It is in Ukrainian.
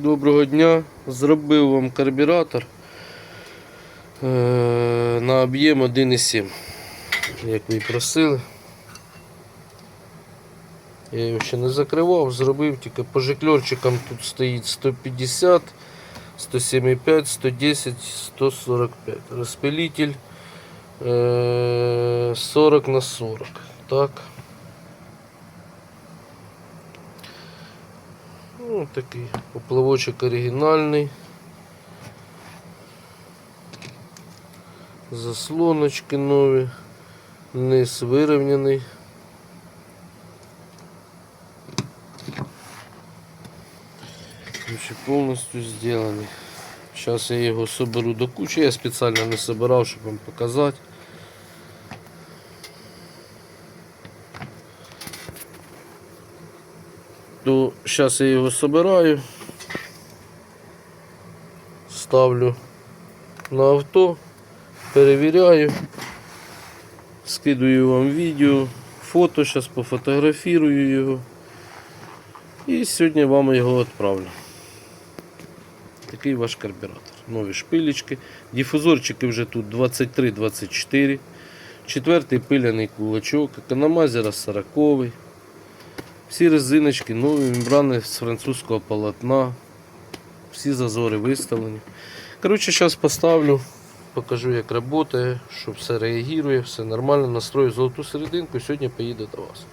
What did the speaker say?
Доброго дня. Зробив вам карбюратор е, на об'єм 1,7. Як ви просили. Я його ще не закривав, зробив тільки по жикльорчикам тут стоїть 150, 107,5, 110, 145. Розпилитель е, 40 на 40. Так. Ну, такий поплавочок оригінальний. Заслоночки нові. Низ вирівняний. Короче, повністю зроблений. Зараз я його соберу до кучі. Я спеціально не собирав, щоб вам показати. То зараз я його собираю, ставлю на авто, перевіряю, скидую вам відео, фото, зараз пофотографірую його і сьогодні вам його відправлю. Такий ваш карбюратор. Нові шпилечки. Дифузорчики вже тут 23-24. Четвертий пиляний кулачок, економазера 40 всі резиночки, нові мембрани з французького полотна. Всі зазори виставлені. Коротше, зараз поставлю, покажу як працює, що все реагує, все нормально, настрою золоту серединку сьогодні поїду до вас.